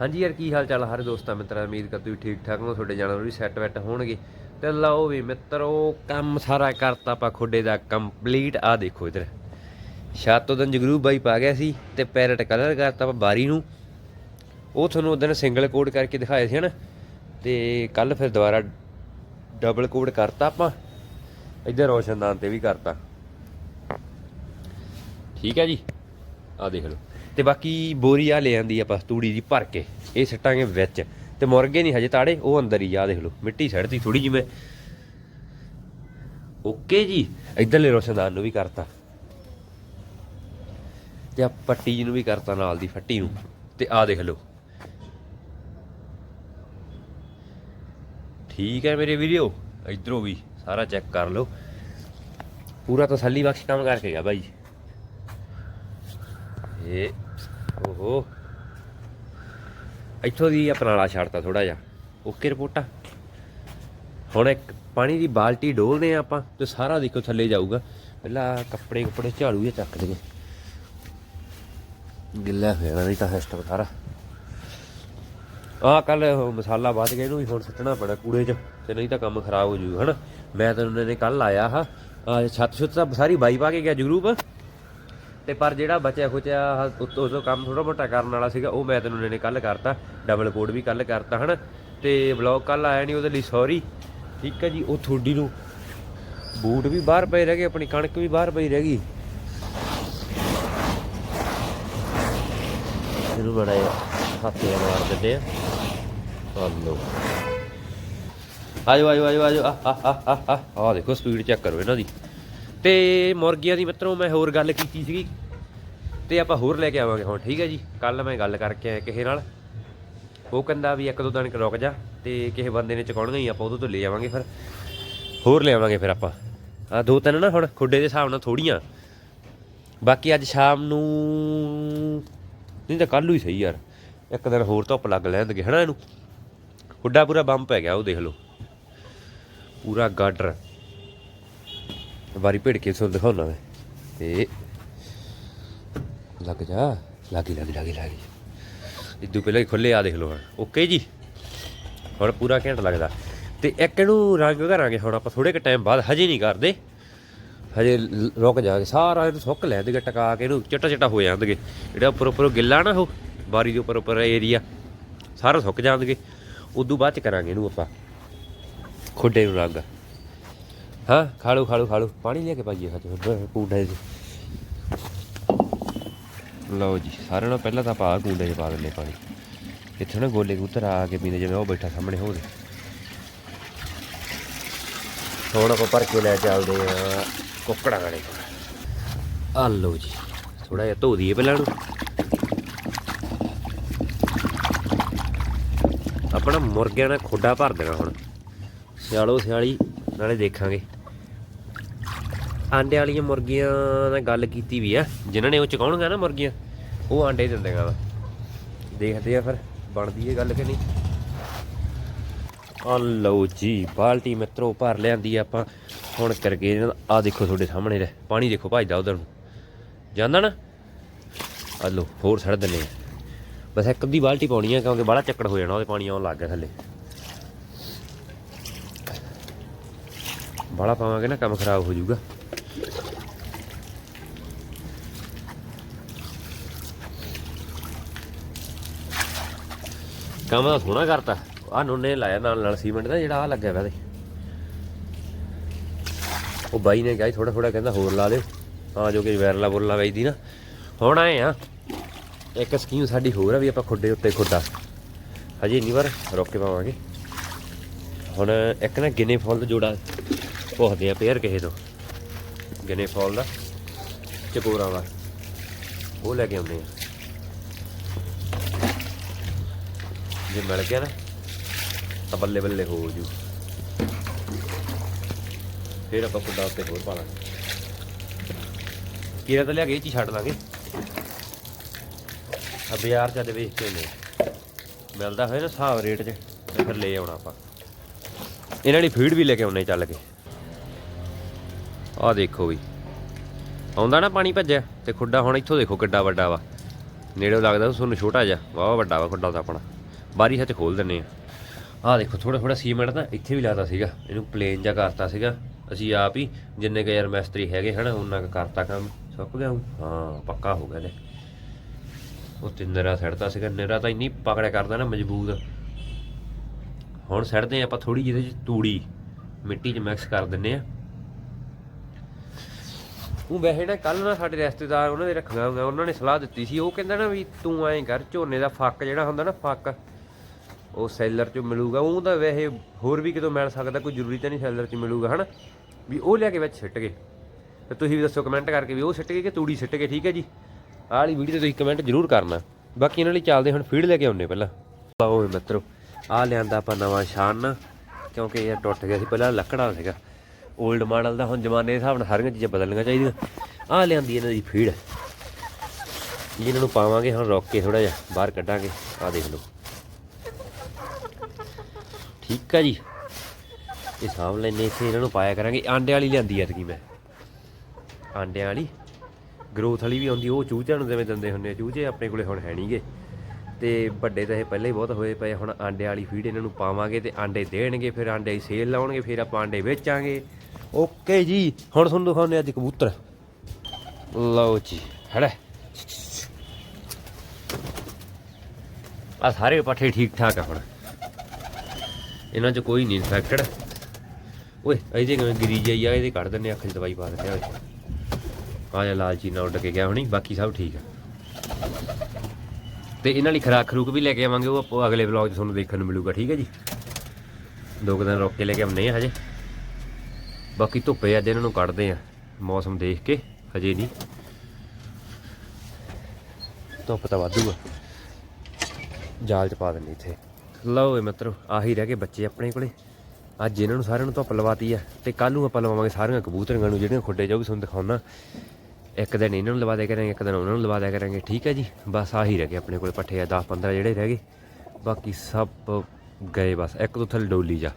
ਹਾਂਜੀ ਯਾਰ, ਕੀ ਹਾਲ ਚਾਲ ਹਰ ਦੋਸਤਾਂ ਮਿੱਤਰਾਂ ਉਮੀਦ ਕਰ ਤੁਸੀਂ ਠੀਕ ਠਾਕ ਹੋ ਤੁਹਾਡੇ ਜਾਨਵਰ ਵੀ ਸੈੱਟ ਵੈੱਟ ਹੋਣਗੇ। ਤੇ ਲਓ ਵੀ ਮਿੱਤਰੋ, ਕੰਮ ਸਾਰਾ ਕਰਤਾ ਆਪਾਂ ਖੋਡੇ ਦਾ ਕੰਪਲੀਟ ਆ ਦੇਖੋ ਇਧਰ। ਛੱਤ ਉਦੋਂ ਜਗਰੂ ਬਾਈ ਪਾ ਗਿਆ ਸੀ ਤੇ ਪੈਰਟ ਕਲਰ ਕਰਤਾ ਆਪਾਂ ਬਾਰੀ ਨੂੰ। ਉਹ ਤੁਹਾਨੂੰ ਉਦੋਂ ਸਿੰਗਲ ਕੋਡ ਕਰਕੇ ਦਿਖਾਏ ਸੀ ਹਨਾ। ਤੇ ਕੱਲ ਫਿਰ ਦੁਬਾਰਾ ਡਬਲ ਕੋਡ ਕਰਤਾ ਆਪਾਂ। ਇੱਧਰ ਰੋਸ਼ਨਦਾਨ ਤੇ ਵੀ ਕਰਤਾ। ਠੀਕ ਹੈ ਜੀ। ਆ ਦੇਖ ਲਓ। ਤੇ ਬਾਕੀ ਬੋਰੀ ਆ ਲੈ ਆਂਦੀ ਆਪਾਂ ਤੂੜੀ ਦੀ ਭਰ ਕੇ, ਇਹ ਸੱਟਾਂਗੇ ਵਿੱਚ। ਤੇ ਮੁਰਗੇ ਨਹੀਂ ਹਜੇ ਤਾੜੇ, ਉਹ ਅੰਦਰ ਹੀ ਆ ਦੇਖ ਲਓ, ਮਿੱਟੀ ਛੱਡਤੀ ਥੋੜੀ ਮੈਂ। ਓਕੇ ਜੀ, ਇਧਰਲੇ ਰੋਸ਼ਨਦਾਨ ਨੂੰ ਵੀ ਕਰਤਾ। ਤੇ ਆ ਪੱਟੀ ਜੀ ਨੂੰ ਵੀ ਕਰਤਾ ਨਾਲ ਦੀ ਫੱਟੀ ਨੂੰ। ਤੇ ਆ ਦੇਖ ਲਓ। ਠੀਕ ਹੈ ਮੇਰੇ ਵੀਡੀਓ ਇਧਰੋਂ ਵੀ ਸਾਰਾ ਚੈੱਕ ਕਰ ਲਓ। ਪੂਰਾ ਤਸੱਲੀ ਬਖਸ਼ ਕੰਮ ਕਰਕੇ ਗਿਆ ਭਾਈ ਇਹ ਓਹੋ। ਇੱਥੋਂ ਦੀ ਆਪਣਾਲਾ ਛੱਡਤਾ ਥੋੜਾ ਜਿਹਾ। ਓਕੇ ਰਿਪੋਰਟਾ। ਹੁਣ ਇੱਕ ਪਾਣੀ ਦੀ ਬਾਲਟੀ ਡੋਲਦੇ ਆ ਆਪਾਂ ਤੇ ਸਾਰਾ ਦੇਖੋ ਥੱਲੇ ਜਾਊਗਾ। ਪਹਿਲਾਂ ਕੱਪੜੇ ਕੱਪੜੇ ਝਾੜੂ ਜਿਹਾ ਚੱਕ ਦੇਗੇ ਗਿੱਲਾ ਹੋ ਨਹੀਂ ਤਾਂ ਸਿਸਟਮ ਸਾਰਾ। ਆਹ ਕੱਲ ਮਸਾਲਾ ਵੱਧ ਗਿਆ ਇਹਨੂੰ ਵੀ ਹੁਣ ਸੁੱਟਣਾ ਪੈਣਾ ਕੂੜੇ 'ਚ ਤੇ ਨਹੀਂ ਤਾਂ ਕੰਮ ਖਰਾਬ ਹੋ ਜੂ ਹਨਾ? ਮੈਂ ਤੈਨੂੰ ਨੇ ਕੱਲ ਆਇਆ ਹਾਂ। ਆਹ ਛੱਤ ਛੁੱਤ ਤਾਂ ਸਾਰੀ ਬਾਈ ਪਾ ਕੇ ਗਿਆ ਜਗਰੂਪ। ਤੇ ਪਰ ਜਿਹੜਾ ਬਚਿਆ ਖੁਚਿਆ ਆਹ ਉੱਤੋਂ ਕੰਮ ਥੋੜਾ ਮੋਟਾ ਕਰਨ ਵਾਲਾ ਸੀਗਾ, ਉਹ ਮੈਂ ਤੈਨੂੰ ਨੇ ਕੱਲ ਕਰਤਾ। ਡਬਲ ਕੋਡ ਵੀ ਕੱਲ ਕਰਤਾ, ਹਨਾ? ਤੇ ਵਲੌਗ ਕੱਲ ਆਇਆ ਨਹੀਂ ਉਹਦੇ ਲਈ ਸੌਰੀ ਠੀਕ ਹੈ ਜੀ, ਉਹ ਥੋੜੀ ਨੂੰ ਬੂਟ ਵੀ ਬਾਹਰ ਪਏ ਰਹਿ ਗਏ, ਆਪਣੀ ਕਣਕ ਵੀ ਬਾਹਰ ਪਈ ਰਹਿ ਗਈ। ਇਹਨੂੰ ਬੜਾ ਹੱਥੇ ਮਾਰ ਦਿੰਦੇ ਆ। ਹਲੋ। ਆਜੋ ਆਜੋ ਆਜੋ ਆਜੋ। ਆ ਆ ਆ ਆ ਆ ਆ ਦੇਖੋ ਸਪੀਡ ਚੈੱਕ ਕਰੋ ਇਹਨਾਂ ਦੀ। ਤੇ ਮੁਰਗੀਆਂ ਦੀ ਮਿੱਤਰੋ ਮੈਂ ਹੋਰ ਗੱਲ ਕੀਤੀ ਸੀਗੀ ਤੇ ਆਪਾਂ ਹੋਰ ਲੈ ਕੇ ਆਵਾਂਗੇ ਹੁਣ, ਠੀਕ ਹੈ ਜੀ? ਕੱਲ ਮੈਂ ਗੱਲ ਕਰਕੇ ਆਇਆ ਕਿਸੇ ਨਾਲ। ਉਹ ਕਹਿੰਦਾ ਵੀ ਇੱਕ ਦੋ ਦਿਨ ਰੁਕ ਜਾ ਤੇ ਕਿਸੇ ਬੰਦੇ ਨੇ ਚੁਕਾਉਣੀਆਂ ਹੀ, ਆਪਾਂ ਉਹਦੇ ਤੋਂ ਲੈ ਆਵਾਂਗੇ ਫਿਰ। ਹੋਰ ਲੈ ਆਵਾਂਗੇ ਫਿਰ ਆਪਾਂ। ਆ ਦੋ ਤਿੰਨ ਨਾ ਹੁਣ, ਖੁੱਡੇ ਦੇ ਹਿਸਾਬ ਨਾਲ ਥੋੜੀਆਂ ਬਾਕੀ ਅੱਜ ਸ਼ਾਮ ਨੂੰ ਨਹੀਂ ਤਾਂ ਕੱਲ੍ਹ ਨੂੰ ਹੀ ਸਹੀ ਯਾਰ। ਇੱਕ ਦਿਨ ਹੋਰ ਧੁੱਪ ਲੱਗ ਲੈਣਗੇ, ਹਨਾ ਇਹਨੂੰ? ਖੁੱਡਾ ਪੂਰਾ ਬੰਪ ਪੈ ਗਿਆ, ਉਹ ਦੇਖ ਲਓ। ਪੂਰਾ ਗਾਡਰ। ਵਾਰੀ ਭਿੜ ਕੇ ਤੁਹਾਨੂੰ ਦਿਖਾਉਣਾ ਮੈਂ। ਤੇ ਲੱਗ ਜਾ, ਲਾਗੀ ਲਾਗੀ ਲਾਗੀ ਲਾਗੀ ਇਦੋਂ ਪਹਿਲਾਂ ਹੀ ਖੁੱਲੇ ਆ ਦੇਖ ਲਓ ਹੁਣ। ਓਕੇ ਜੀ। ਹੁਣ ਪੂਰਾ ਘੰਟਾ ਲੱਗਦਾ। ਤੇ ਇੱਕ ਇਹਨੂੰ ਰੰਗ ਕਰਾਂਗੇ ਹੁਣ ਆਪਾਂ ਥੋੜੇ ਕੁ ਟਾਈਮ ਬਾਅਦ, ਹਜੇ ਨਹੀਂ ਕਰਦੇ। ਹਜੇ ਲ- ਰੁਕ ਜਾਗੇ ਸਾਰਾ ਇਹਨੂੰ ਸੁੱਕ ਲੈ ਟਕਾ ਕੇ ਇਹਨੂੰ ਚਟਾ ਚਟਾ ਹੋ ਜਾਂਦਗੇ ਜਿਹੜਾ ਉੱਪਰ ਉੱਪਰ ਗਿੱਲਾ ਨਾ ਉਹ, ਬਾਰੀ ਦੇ ਉੱਪਰ ਉੱਪਰ ਏਰੀਆ ਸਾਰਾ ਸੁੱਕ ਜਾਂਦਗੇ ਉਦੋਂ ਬਾਅਦ ਚ ਕਰਾਂਗੇ ਇਹਨੂੰ ਆਪਾਂ। ਖੁੱਡੇ ਨੂੰ ਰੰਗ। ਹਾਂ ਖਾਲੂ ਖਾਲੂ ਖਾਲੂ ਪਾਣੀ ਲਿਆ ਕੇ ਪਾਈਏ ਹੱਥ ਕੂੰਡੇ 'ਚ ਲਓ ਜੀ ਸਾਰਿਆਂ ਨਾਲੋਂ ਪਹਿਲਾਂ ਤਾਂ ਆਪਾਂ ਕੂੰਡੇ 'ਚ ਪਾ ਦਿੰਦੇ ਪਾਣੀ ਇੱਥੇ ਨਾ ਗੋਲੇ ਕਬੂਤਰ ਆ ਕੇ ਪੀਂਦੇ ਜਿਵੇਂ ਉਹ ਬੈਠਾ ਸਾਹਮਣੇ ਹੋਵੇ ਹੁਣ ਆਪਾਂ ਭਰ ਕੇ ਲੈ ਚੱਲਦੇ ਆ ਕੁੱਕੜਾਂ ਵਾਲੇ ਆ ਲਓ ਜੀ ਥੋੜਾ ਜਿਹਾ ਧੋ ਦਈਏ ਪਹਿਲਾਂ ਨੂੰ ਆਪਣਾ ਮੁਰਗਿਆਂ ਨਾਲ ਖੋਡਾ ਭਰ ਦੇਣਾ ਹੁਣ ਸਿਆਲੋ ਸਿਆਲੀ ਨਾਲੇ ਦੇਖਾਂਗੇ ਆਂਡੇ ਵਾਲੀਆਂ ਮੁਰਗੀਆਂ ਨਾਲ ਗੱਲ ਕੀਤੀ ਵੀ ਆ। ਜਿਨ੍ਹਾਂ ਨੇ ਉਹ ਚਕਾਉਣਗਾ ਨਾ ਮੁਰਗੀਆਂ, ਉਹ ਆਂਡੇ ਦਿੰਦੇਗਾ ਵਾ ਦੇਖਦੇ ਆ ਫਿਰ, ਬਣਦੀ ਇਹ ਗੱਲ ਕਿ ਨਹੀਂ। ਆ ਲਓ ਜੀ, ਬਾਲਟੀ ਮਿੱਤਰੋ, ਭਰ ਲਿਆਂਦੀ ਆ ਆਪਾਂ। ਹੁਣ ਕਰਕੇ ਆ ਦੇਖੋ ਤੁਹਾਡੇ ਸਾਹਮਣੇ ਲੈ ਪਾਣੀ ਦੇਖੋ ਭਜਦਾ ਉਧਰ ਨੂੰ। ਜਾਂਦਾ ਨਾ? ਆ ਲਓ, ਹੋਰ ਛੱਡ ਦਿੰਨੇ ਆ। ਬਸ ਇੱਕ ਅੱਧੀ ਬਾਲਟੀ ਪਾਉਣੀ ਆ, ਕਿਉਂਕਿ ਬਾਹਲਾ ਚੱਕੜ ਹੋ ਜਾਣਾ, ਉਹਦੇ ਪਾਣੀ ਆਉਣ ਲੱਗ ਗਿਆ ਥੱਲੇ। ਬਾਹਲਾ ਪਾਵਾਂਗੇ ਨਾ, ਕੰਮ ਖਰਾਬ ਹੋ ਜਾਊਗਾ। ਕੰਮ ਤਾਂ ਸੋਹਣਾ ਕਰਤਾ। ਆ ਨੁੰਨੇ ਲਾਇਆ ਨਾਲ ਨਾਲ ਸੀਮੈਂਟ ਦਾ, ਜਿਹੜਾ ਆ ਲੱਗਿਆ ਪਿਆ ਤੇ ਉਹ ਬਾਈ ਨੇ ਕਿਹਾ ਥੋੜਾ ਥੋੜਾ ਕਹਿੰਦਾ ਹੋਰ ਲਾ ਲਿਓ। ਹਾਂ ਜੋ ਕਿ ਵੈਰਲਾ ਬੁਰਲਾ ਵੇਚਦੀ ਨਾ। ਹੁਣ ਆਏ ਆ। ਇੱਕ ਸਕੀਮ ਸਾਡੀ ਹੋਰ ਆ ਵੀ ਆਪਾਂ ਖੁੱਡੇ ਉੱਤੇ ਖੁੱਡਾ। ਹਜੇ ਇੰਨੀ ਵਾਰ ਰੋਕ ਕੇ ਪਾਵਾਂਗੇ। ਹੁਣ ਇੱਕ ਨਾ ਗਿਨੇ ਫੁੱਲ ਦਾ ਜੋੜਾ ਪੁੱਛਦੇ ਆ ਪੇਅਰ ਕਿਸੇ ਤੋਂ। ਗਿਨੇ ਫੁੱਲ ਦਾ, ਚਕੋਰਾਂ ਦਾ। ਉਹ ਲੈ ਕੇ ਆਉਂਦੇ ਆ। ਜੇ ਮਿਲ ਗਿਆ ਨਾ, ਤਾਂ ਬੱਲੇ ਬੱਲੇ ਹੋ ਜੂ। ਫਿਰ ਆਪਾਂ ਖੁੱਡਾ ਉੱਤੇ ਹੋਰ ਪਾ ਲਾਂਗੇ। ਕੀਰਾ ਤਾਂ ਲਿਆ ਕੇ ਇਹ ਚ ਛੱਡ ਲਾਂਗੇ। ਆ ਬਾਜ਼ਾਰ ਚ ਅੱਜ ਵੇਖ ਕੇ ਨੇ ਮਿਲਦਾ ਹੋਇਆ ਨਾ ਹਿਸਾਬ ਰੇਟ 'ਚ, ਤੇ ਫਿਰ ਲੈ ਆਉਣਾ ਆਪਾਂ। ਇਹਨਾਂ ਦੀ ਫੀਡ ਵੀ ਲੈ ਕੇ ਆਉਣੇ ਚੱਲ ਕੇ। ਆਹ ਦੇਖੋ ਵੀ। ਆਉਂਦਾ ਨਾ ਪਾਣੀ ਭੱਜਿਆ, ਤੇ ਖੁੱਡਾ ਹੁਣ ਇੱਥੋਂ ਦੇਖੋ ਕਿੱਡਾ ਵੱਡਾ ਵਾ। ਨੇੜੇ ਲੱਗਦਾ ਤੁਹਾਨੂੰ ਛੋਟਾ ਜਿਹਾ। ਵਾਹ ਵੱਡਾ ਵਾ ਖੁੱਡਾ ਤਾਂ ਆਪਣਾ। ਬਾਰੀ ਹੱਥ ਖੋਲ ਦਿੰਨੇ ਆ ਆਹ ਦੇਖੋ ਥੋੜਾ ਥੋੜਾ ਸੀਮੈਂਟ ਤਾਂ ਇੱਥੇ ਵੀ ਲਾਤਾ ਸੀਗਾ। ਇਹਨੂੰ ਪਲੇਨ ਜਿਹਾ ਕਰਤਾ ਸੀਗਾ। ਅਸੀਂ ਆਪ ਹੀ ਜਿੰਨੇ ਕੁ ਯਾਰ ਮਿਸਤਰੀ ਹੈਗੇ ਹਨ, ਉਹਨਾਂ ਕੁ ਕਰਤਾ ਕੰਮ। ਸੁੱਕ ਗਿਆ ਹਾਂ, ਪੱਕਾ ਹੋ ਗਿਆ ਤੇ। ਉਹ ਤੇ ਨਰਾ ਸੜਦਾ ਸੀਗਾ। ਨਰਾ ਤਾਂ ਇੰਨੀ ਪਕੜਿਆ ਕਰਦਾ ਨਾ ਮਜ਼ਬੂਤ। ਹੁਣ ਸੜਦੇ ਆਪਾਂ ਥੋੜੀ ਜਿਹੀ ਇਹਦੇ ਚ ਤੂੜੀ। ਮਿੱਟੀ 'ਚ ਮਿਕਸ ਕਰ ਦਿੰਨੇ ਆ ਉਹ ਵੈਸੇ ਨਾ ਕੱਲ ਨਾ ਸਾਡੇ ਰਿਸ਼ਤੇਦਾਰ ਉਹਨਾਂ ਦੇ ਰੱਖੀਆਂ ਹੋਈਆਂ। ਉਹਨਾਂ ਨੇ ਸਲਾਹ ਦਿੱਤੀ ਸੀ। ਉਹ ਕਹਿੰਦਾ ਨਾ ਵੀ ਤੂੰ ਐਂ ਕਰ, ਝੋਨੇ ਦਾ ਫੱਕ ਜਿਹੜਾ ਹੁੰਦਾ ਨਾ ਫੱਕ ਉਹ ਸੈਲਰ 'ਚ ਮਿਲੂਗਾ, ਉਹ ਤਾਂ ਵੈਸੇ ਹੋਰ ਵੀ ਕਿਤੋਂ ਮਿਲ ਸਕਦਾ, ਕੋਈ ਜ਼ਰੂਰੀ ਤਾਂ ਨਹੀਂ ਸੈਲਰ 'ਚ ਮਿਲੂਗਾ, ਹਨਾ? ਵੀ ਉਹ ਲਿਆ ਕੇ ਵਿੱਚ ਸਿੱਟ ਗਏ। ਤੇ ਤੁਸੀਂ ਵੀ ਦੱਸੋ ਕਮੈਂਟ ਕਰਕੇ ਵੀ ਉਹ ਸਿੱਟ ਗਏ ਕਿ ਤੂੜੀ ਸਿੱਟ ਗਏ, ਠੀਕ ਹੈ ਜੀ? ਆਹ ਵਾਲੀ ਵੀਡੀਓ ਤੇ ਤੁਸੀਂ ਕਮੈਂਟ ਜ਼ਰੂਰ ਕਰਨਾ। ਬਾਕੀ ਇਹਨਾਂ ਲਈ ਚੱਲਦੇ ਹੁਣ ਫੀਡ ਲੈ ਕੇ ਆਉਂਦੇ ਪਹਿਲਾਂ। ਓਏ ਮਿੱਤਰੋ, ਆਹ ਲਿਆਂਦਾ ਆਪਾਂ ਨਵਾਂ ਸ਼ਾਨ, ਕਿਉਂਕਿ ਇਹ ਟੁੱਟ ਗਿਆ ਸੀ ਪਹਿਲਾਂ ਲੱਕੜਾ ਸੀਗਾ। 올ਡ ਮਾਡਲ ਦਾ ਹੁਣ ਜ਼ਮਾਨੇ ਦੇ ਹਿਸਾਬ ਨਾਲ ਸਾਰੀਆਂ ਚੀਜ਼ਾਂ ਬਦਲਣੀਆਂ ਚਾਹੀਦੀਆਂ। ਆਹ ਲਿਆਂਦੀ ਇਹਨਾਂ ਦੀ ਫੀਡ। ਇਹਨਾਂ ਨੂੰ ਪਾਵਾਂਗੇ, ਹੁਣ ਰੋਕ ਕੇ ਥੋੜਾ ਜਿਹਾ ਬਾਹਰ ਕੱਢਾਂਗੇ। ਆਹ ਦੇਖ ਲਓ। ਠੀਕ ਆ ਜੀ। ਇਹ ਸਾਂਭ ਲੈਨੇ ਇੱਥੇ ਇਹਨਾਂ ਨੂੰ ਪਾਇਆ ਕਰਾਂਗੇ। ਆਂਡੇ ਵਾਲੀ ਲਿਆਂਦੀ ਐਤਕੀ ਮੈਂ। ਆਂਡਿਆਂ ਵਾਲੀ। ਗਰੋਥ ਵਾਲੀ ਵੀ ਆਉਂਦੀ, ਉਹ ਚੂਚਿਆਂ ਨੂੰ ਜਿਵੇਂ ਦਿੰਦੇ ਹੁੰਦੇ ਆ। ਚੂਚੇ ਆਪਣੇ ਕੋਲੇ ਹੁਣ ਹੈ ਨਹੀਂਗੇ। ਤੇ ਵੱਡੇ ਤਾਂ ਇਹ ਪਹਿਲਾਂ ਹੀ ਬਹੁਤ ਹੋਏ ਪਏ ਹੁਣ ਆਂਡੇ ਵਾਲੀ ਫੀਡ ਇਹਨਾਂ ਨੂੰ ਪਾਵਾਂਗੇ ਤੇ ਆਂਡੇ ਦੇਣਗੇ, ਫਿਰ ਆਂਡੇ ਸੇਲ ਲਾਉਣਗੇ, ਫਿਰ ਆਪਾਂ ਆਂਡੇ ਵੇਚਾਂਗੇ। ਓਕੇ ਜੀ। ਹੁਣ ਤੁਹਾਨੂੰ ਦਿਖਾਉਂਦੇ ਅੱਜ ਕਬੂਤਰ। ਲਓ ਜੀ ਹੜਾ ਆ ਸਾਰੇ ਪੱਠੇ ਠੀਕ ਠਾਕ ਆ ਹੁਣ। ਇਹਨਾਂ 'ਚ ਕੋਈ ਨਹੀਂ ਇਨਫੈਕਟਡ ਓਏ, ਇਹਦੇ ਕਿਵੇਂ ਗਰੀ ਜਾਈ ਆ, ਇਹਦੇ ਕੱਢ ਦਿੰਨੇ ਅੱਖ 'ਚ ਦਵਾਈ ਪਾ ਦਿੰਦੇ ਆ ਓਏ ਆ ਜਾ ਲਾਲਚੀ ਨਾਲ ਉੱਡ ਕੇ ਗਿਆ ਹੁਣੀ, ਬਾਕੀ ਸਭ ਠੀਕ ਆ। ਤੇ ਇਹਨਾਂ ਲਈ ਖਰਾਕ ਖਰੂਕ ਵੀ ਲੈ ਕੇ ਆਵਾਂਗੇ, ਉਹ ਆਪੋ ਅਗਲੇ ਵਲੌਗ 'ਚ ਤੁਹਾਨੂੰ ਦੇਖਣ ਨੂੰ ਮਿਲੂਗਾ, ਠੀਕ ਹੈ ਜੀ? ਦੋ ਕੁ ਦਿਨ ਰੋਕ ਕੇ ਲੈ ਕੇ ਆਉਂਦੇ ਆ ਹਜੇ। ਬਾਕੀ ਧੁੱਪੇ ਅੱਜ ਇਹਨਾਂ ਨੂੰ ਕੱਢਦੇ ਆ, ਮੌਸਮ ਦੇਖ ਕੇ, ਹਜੇ ਨਹੀਂ। ਧੁੱਪ ਤਾਂ ਵਾਧੂ ਆ। ਜਾਲ 'ਚ ਪਾ ਦਿੰਦੇ ਇੱਥੇ। ਲਓ ਏ ਮਿੱਤਰੋ, ਆਹੀ ਰਹਿ ਗਏ ਬੱਚੇ ਆਪਣੇ ਕੋਲੇ। ਅੱਜ ਇਹਨਾਂ ਨੂੰ ਸਾਰਿਆਂ ਨੂੰ ਧੁੱਪ ਲਵਾਤੀ ਆ ਤੇ ਕੱਲ ਨੂੰ ਆਪਾਂ ਲਵਾਵਾਂਗੇ ਸਾਰੀਆਂ ਕਬੂਤਰੀਆਂ ਨੂੰ, ਜਿਹੜੀਆਂ ਖੁੱਡੇ ਜਾਊਗੀ ਤੁਹਾਨੂੰ ਦਿਖਾਉਣਾ ਇੱਕ ਦਿਨ ਇਹਨਾਂ ਨੂੰ ਲਵਾ ਦਿਆ ਕਰਾਂਗੇ, ਇੱਕ ਦਿਨ ਉਹਨਾਂ ਨੂੰ ਲਵਾ ਦਿਆ ਕਰਾਂਗੇ, ਠੀਕ ਹੈ ਜੀ? ਬਸ ਆਹੀ ਰਹਿ ਗਏ ਆਪਣੇ ਕੋਲੇ ਪੱਠੇ ਆ 10 15 ਜਿਹੜੇ ਰਹਿ ਗਏ। ਬਾਕੀ ਸਭ ਗਏ ਬਸ, ਇੱਕ ਤੋਂ ਥੱਲੇ ਡੋਲੀ ਜਾ।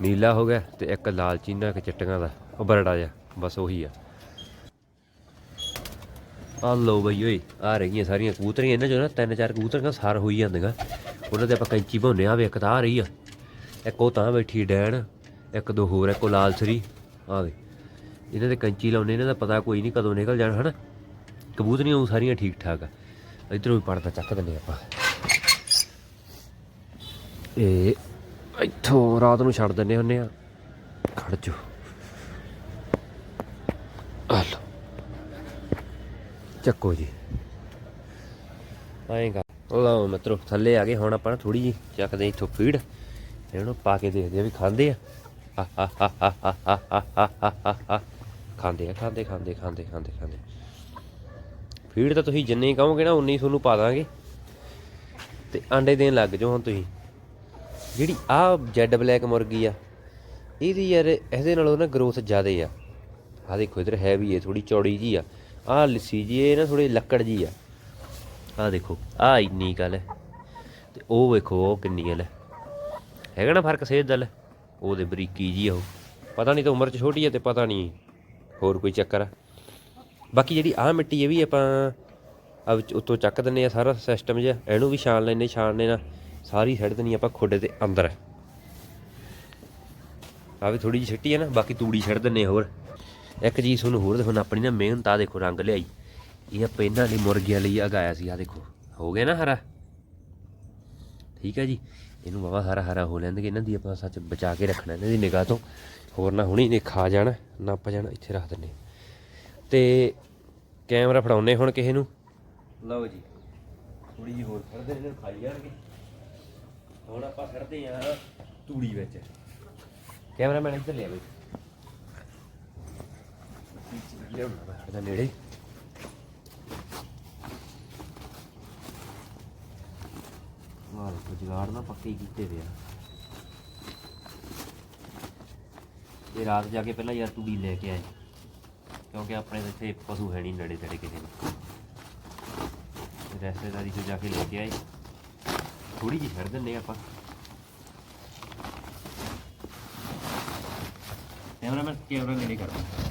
ਨੀਲਾ ਹੋ ਗਿਆ ਤੇ ਇੱਕ ਲਾਲ ਚੀਨਾ, ਇੱਕ ਚਿੱਟੀਆਂ ਦਾ, ਉਹ ਬਰੜਾ ਜਾ ਬਸ ਉਹੀ ਆ। ਆ ਲਓ ਬਈ ਓਏ ਆ ਰਹੀਆਂ ਸਾਰੀਆਂ ਕਬੂਤਰੀਆਂ, ਇਹਨਾਂ ਚੋਂ ਨਾ ਤਿੰਨ ਚਾਰ ਕਬੂਤਰੀਆਂ ਸਾਰ ਹੋਈ ਜਾਂਦੀਆਂ। ਉਹਨਾਂ ਦੇ ਆਪਾਂ ਕੈਂਚੀ ਭਾਉਂਦੇ ਆ ਵੇਖ ਤਾਂ ਆ ਰਹੀ ਆ, ਇੱਕ ਉਹ ਤਾਂ ਬੈਠੀ ਡੈਣ, ਇੱਕ ਦੋ ਹੋਰ, ਇੱਕੋ ਲਾਲਸਰੀ ਲਾਲ ਆ ਵੇ। ਇਹਨਾਂ ਦੇ ਕੈਂਚੀ ਲਾਉਣੇ ਇਹਨਾਂ ਦਾ ਪਤਾ ਕੋਈ ਨਹੀਂ ਕਦੋਂ ਨਿਕਲ ਜਾਣ, ਹਨਾ? ਕਬੂਤਰੀਆਂ ਉਹ ਸਾਰੀਆਂ ਠੀਕ ਠਾਕ ਆ। ਇਧਰੋਂ ਵੀ ਪੜਦਾ ਚੱਕ ਦਿੰਦੇ ਆਪਾਂ। ਇਹ ਇੱਥੋਂ ਰਾਤ ਨੂੰ ਛੱਡ ਦਿੰਦੇ ਹੁੰਨੇ ਆ। ਖੜ ਜੋ ਚੱਕੋ ਜੀ। ਆਏਗਾ ਲਓ ਮਿੱਤਰੋ ਥੱਲੇ ਆ ਗਏ, ਹੁਣ ਆਪਾਂ ਥੋੜੀ ਜੀ ਚੱਕਦੇ ਇੱਥੋਂ ਫੀਡ। ਤੇ ਉਹਨੂੰ ਪਾ ਕੇ ਦੇਖਦੇ ਆ ਵੀ ਖਾਂਦੇ ਆ। ਖਾਂਦੇ ਆ, ਖਾਂਦੇ ਖਾਂਦੇ ਖਾਂਦੇ ਖਾਂਦੇ ਖਾਂਦੇ। ਫੀਡ ਤਾਂ ਤੁਸੀਂ ਜਿੰਨੇ ਕਹੋਗੇ ਨਾ, ਉਨੀ ਤੁਹਾਨੂੰ ਪਾ ਦਾਂਗੇ। ਤੇ ਆਂਡੇ ਦੇਣ ਲੱਗ ਜਾਓ ਹੁਣ ਤੁਸੀਂ। ਜਿਹੜੀ ਆ ਜੈਡ ਬਲੈਕ ਮੁਰਗੀ ਆ, ਇਹਦੀ ਯਾਰ ਇਹਦੇ ਨਾਲੋਂ ਨਾ ਗਰੋਥ ਜ਼ਿਆਦਾ ਆ। ਆ ਦੇਖੋ, ਇਧਰ ਹੈਵੀ ਹੈ ਥੋੜੀ ਚੌੜੀ ਜੀ ਆ। ਆ ਲੱਸੀ ਜੀ, ਇਹ ਨਾ ਥੋੜੀ ਲੱਕੜ ਜੀ ਆ। ਆ ਦੇਖੋ ਆ ਇੰਨੀ ਗੱਲ ਹੈ। ਤੇ ਉਹ ਵੇਖੋ, ਉਹ ਕਿੰਨੀ ਗੱਲ ਹੈ। ਹੈਗਾ ਨਾ ਫ਼ਰਕ ਸੇਧ ਦਲ ਉਹਦੇ ਬਰੀਕੀ ਜੀ ਉਹ। ਪਤਾ ਨਹੀਂ ਤਾਂ ਉਮਰ 'ਚ ਛੋਟੀ ਹੈ ਤੇ ਪਤਾ ਨਹੀਂ ਹੋਰ ਕੋਈ ਚੱਕਰ ਆ। ਬਾਕੀ ਜਿਹੜੀ ਆ ਮਿੱਟੀ ਇਹ ਵੀ ਆਪਾਂ ਆ ਵਿੱਚ ਉੱਤੋਂ ਚੱਕ ਦਿੰਨੇ ਆ ਸਾਰਾ ਸਿਸਟਮ ਜਿਹਾ। ਇਹਨੂੰ ਵੀ ਛਾਣ ਲੈਨੇ ਛਾਣਨੇ ਨਾਲ ਸਾਰੀ ਛੱਡ ਦੇਣੀ ਆਪਾਂ ਖੋਡੇ ਦੇ ਅੰਦਰ। ਆ ਵੀ ਥੋੜੀ ਜਿਹੀ ਛਿੱਟੀ ਹੈ ਨਾ, ਬਾਕੀ ਤੂੜੀ ਛੱਡ ਦਿੰਨੇ ਆ ਹੋਰ। ਇੱਕ ਚੀਜ਼ ਤੁਹਾਨੂੰ ਹੋਰ ਦਿਖਾਉਣਾ, ਆਪਣੀ ਨਾ ਮਿਹਨਤ ਆ ਦੇਖੋ, ਰੰਗ ਲਿਆਈ। ਇਹ ਆਪਾਂ ਇਹਨਾਂ ਲਈ ਮੁਰਗੀਆਂ ਲਈ ਅਗਾਇਆ ਸੀ ਆ ਦੇਖੋ। ਹੋ ਗਿਆ ਨਾ ਹਰਾ? ਠੀਕ ਹੈ ਜੀ। ਇਹਨੂੰ ਬਾਬਾ ਹਰਾ ਹਰਾ ਹੋ ਲੈਂਦੇ ਇਹਨਾਂ ਦੀ ਆਪਾਂ ਸੱਚ ਬਚਾ ਕੇ ਰੱਖਣਾ, ਇਹਨਾਂ ਦੀ ਨਿਗਾਹ ਤੋਂ। ਹੋਰ ਨਾ ਹੁਣੀ ਨੇ ਖਾ ਜਾਣਾ ਨੱਪ ਜਾਣਾ, ਇੱਥੇ ਰੱਖ ਦਿੰਨੇ ਤੇ ਕੈਮਰਾ ਫੜਾਉਨੇ ਹੁਣ ਕਿਸੇ ਨੂੰ। ਲਓ ਜੀ। ਥੋੜੀ ਜਿਹੀ ਹੋਰ ਫੜਦੇ, ਇਹਨਾਂ ਨੂੰ ਖਾਈ ਜਾਣਗੇ। ਹੁਣ ਆਪਾਂ ਫੜਦੇ ਆ ਤੂੜੀ ਵਿੱਚ। ਕੈਮਰਾਮੈਨ ਇੱਧਰ ਲਿਆ ਬਈ। ਲਿਆਉਣਾ ਇਹਦਾ ਨੇੜੇ। ਵਾਹ ਦੇਖੋ ਨਾ ਪੱਕੇ ਕੀਤੇ ਪਿਆ ਆ। ਰਾਤ ਜਾ ਕੇ ਪਹਿਲਾਂ ਯਾਰ ਤੂੜੀ ਲੈ ਕੇ ਆਏ, ਕਿਉਂਕਿ ਆਪਣੇ ਇੱਥੇ ਪਸ਼ੂ ਹੈ ਨਹੀਂ ਨੇੜੇ ਤੇੜੇ ਕਿਸੇ ਨੂੰ। ਤੇ ਰਿਸ਼ਤੇਦਾਰੀ ਤੋਂ ਜਾ ਕੇ ਲੈ ਕੇ ਆਏ। ਥੋੜੀ ਜਿਹੀ ਛੱਡ ਦਿੰਦੇ ਆਪਾਂ। ਕੈਮਰਾਮੈਨ, ਕੈਮਰਾ ਨੇੜੇ ਕਰਦਾ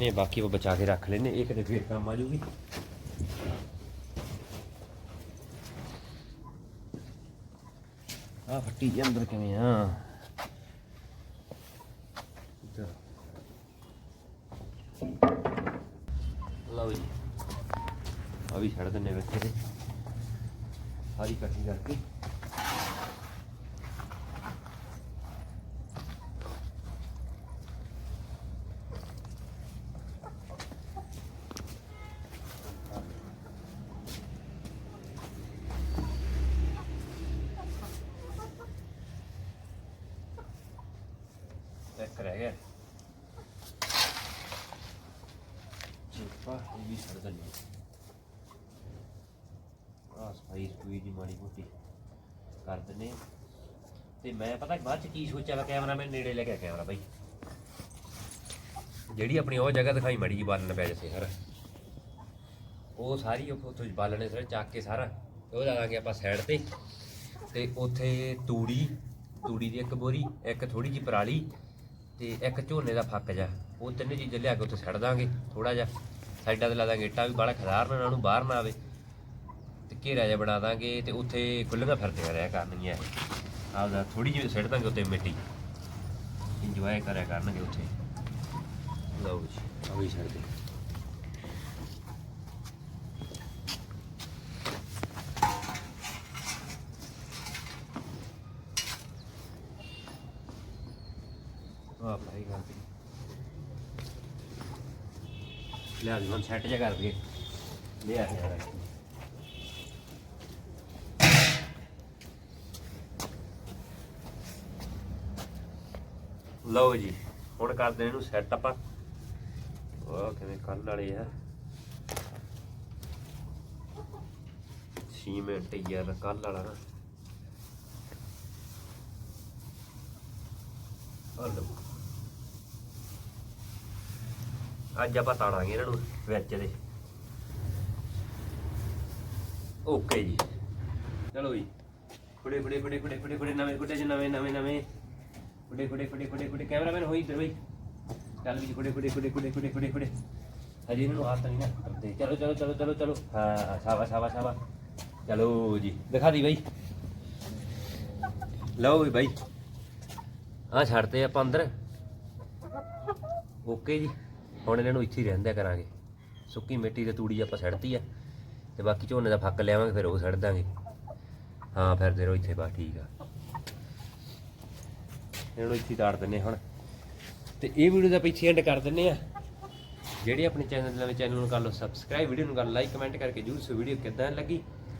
ਦਿੰਦੇ ਹਾਂ ਬਾਕੀ ਉਹ ਬਚਾ ਕੇ ਰੱਖ ਲੈਨੇ ਇਹ ਕਿਤੇ ਫੇਰ ਕੰਮ ਆ ਜੂਗੀ ਆ ਫੱਟੀ ਜੀ ਅੰਦਰ ਕਿਵੇਂ ਆ ਇੱਧਰ। ਲਓ ਜੀ ਆ ਵੀ ਛੱਡ ਦਿੰਨੇ ਵਿੱਚ ਇਹਦੇ ਸਾਰੀ ਇਕੱਠੀ ਕਰਕੇ ਚੈੱਕ ਰਹਿ ਗਿਆ ਚੇਪਾ ਇਹ ਵੀ ਛੱਡ ਦਿੰਨੇ ਆ ਸਫ਼ਾਈ ਸਫੂਈ ਦੀ ਮਾੜੀ ਮੋਟੀ ਕਰ ਦਿੰਨੇ ਤੇ ਮੈਂ ਪਤਾ ਬਾਅਦ ਚ ਕੀ ਸੋਚਿਆ ਵਾ ਕੈਮਰਾ ਨੇੜੇ ਲੈ ਕੇ ਕੈਮਰਾ ਬਾਈ ਜਿਹੜੀ ਆਪਣੀ ਉਹ ਜਗ੍ਹਾ ਦਿਖਾਈ ਮੜੀ ਜੀ ਬਾਲਣ ਪੈ ਜਸੇ ਹਰ ਉਹ ਸਾਰੀ ਉੱਥੋਂ ਬਾਲਣੇ ਸਾਰੇ ਚੱਕ ਕੇ ਸਾਰਾ ਉਹ ਲਾ ਆਪਾਂ ਸਾਈਡ ਤੇ ਤੇ ਉੱਥੇ ਤੂੜੀ ਤੂੜੀ ਦੀ ਇੱਕ ਬੋਰੀ ਇੱਕ ਥੋੜੀ ਜਿਹੀ ਪਰਾਲੀ ਤੇ ਇੱਕ ਝੋਨੇ ਦਾ ਫੱਕ ਜਾ ਉਹ ਤਿੰਨੇ ਚੀਜ਼ਾਂ ਲਿਆ ਕੇ ਉੱਥੇ ਛੱਡ ਦਾਂਗੇ ਥੋੜਾ ਜਿਹਾ। ਸਾਈਡਾਂ ਤੇ ਲਾ ਦਾਂਗੇ, ਇੱਟਾਂ ਵੀ ਬਾਹਲਾ ਖਲਾਰ ਨਾ ਉਹਨਾਂ ਨੂੰ ਬਾਹਰ ਨਾ ਆਵੇ। ਤੇ ਘੇਰਾ ਜਿਹਾ ਬਣਾ ਦਾਂਗੇ ਤੇ ਉੱਥੇ ਖੁੱਲੀਆਂ ਫਿਰਦੀਆਂ ਰਿਹਾ ਕਰਨਗੀਆਂ ਆਪਦਾ ਥੋੜੀ ਜਿਹੀ ਸਿੱਟ ਦਾਂਗੇ ਉੱਤੇ ਮਿੱਟੀ। ਇੰਜੋਏ ਕਰਿਆ ਕਰਨਗੇ ਉੱਥੇ। ਲਓ ਜੀ। ਆ ਵੀ ਛੱਡ ਦੇ ਆ ਭਾਈ ਗੱਲ ਤੇ ਲੈ ਆ ਹੁਣ ਸੈੱਟ ਜਿਹਾ ਕਰ ਦਈਏ। ਲੈ ਆ ਯਾਰ। ਲਓ ਜੀ, ਹੁਣ ਕਰਦੇ ਇਹਨੂੰ ਸੈੱਟ ਆਪਾਂ। ਉਹ ਕਿਵੇਂ ਕੱਲ ਵਾਲੇ ਆ। ਸੀਮੈਂਟ ਯਾਰ ਕੱਲ ਵਾਲਾ ਨਾ। ਹਲੋ ਅੱਜ ਆਪਾਂ ਤਾੜਾਂਗੇ ਇਹਨਾਂ ਨੂੰ ਵਿੱਚ ਦੇ ਓਕੇ ਜੀ ਚਲੋ ਜੀ ਫੜੇ ਫੜੇ ਫੜੇ ਫੜੇ ਫੜੇ ਫੜੇ ਨਵੇਂ ਗੁੱਡੇ ਚ ਨਵੇਂ ਨਵੇਂ ਨਵੇਂ ਫੜੇ ਫੜੇ ਫੜੇ ਫੜੇ ਫੜੇ ਕੈਮਰਾਮੈਨ ਹੋਈ ਇੱਧਰ ਬਈ ਚੱਲ ਵੀ ਫੜੇ ਫੜੇ ਫੜੇ ਫੜੇ ਫੜੇ ਫੜੇ ਫੜੇ ਹਜੇ ਇਹਨਾਂ ਨੂੰ ਹੱਥ ਨਹੀਂ ਨਾ ਕਰਦੇ ਚਲੋ ਚਲੋ ਚਲੋ ਚਲੋ ਚਲੋ ਹਾਂ ਸ਼ਾਬਾਸ਼ ਸ਼ਾਬਾਸ਼ ਸ਼ਾਬਾਸ਼ ਚਲੋ ਜੀ ਦਿਖਾ ਦੀ ਬਈ ਲਓ ਵੀ ਬਾਈ ਆ ਛੱਡਤੇ ਆਪਾਂ ਅੰਦਰ ਓਕੇ ਜੀ ਹੁਣ ਇਹਨਾਂ ਨੂੰ ਇੱਥੇ ਹੀ ਰਹਿੰਦਿਆ ਕਰਾਂਗੇ। ਸੁੱਕੀ ਮਿੱਟੀ ਤੇ ਤੂੜੀ ਆਪਾਂ ਸੜਤੀ ਆ, ਤੇ ਬਾਕੀ ਝੋਨੇ ਦਾ ਫੱਕ ਲਿਆਵਾਂਗੇ, ਫਿਰ ਉਹ ਸੜ ਦਾਂਗੇ। ਹਾਂ, ਫਿਰ ਦੇ ਇੱਥੇ ਬਾ ਠੀਕ ਆ। ਇਹਨਾਂ ਨੂੰ ਇੱਥੇ ਤਾੜ ਦਿੰਨੇ ਹੁਣ। ਤੇ ਇਹ ਵੀਡੀਓ ਦਾ ਪਿੱਛੇ ਐਂਡ ਕਰ ਦਿੰਨੇ ਆ ਜਿਹੜੇ ਆਪਣੇ ਚੈਨਲ ਨਵੇਂ ਚੈਨਲ ਨੂੰ ਕਰ ਲਓ ਸਬਸਕ੍ਰਾਈਬ ਵੀਡੀਓ ਨੂੰ ਕਰ ਲਾਈਕ ਕਮੈਂਟ ਕਰਕੇ ਜਰੂਰ ਸੋ ਵੀਡੀਓ ਕਿੱਦਾਂ ਲੱਗੀ।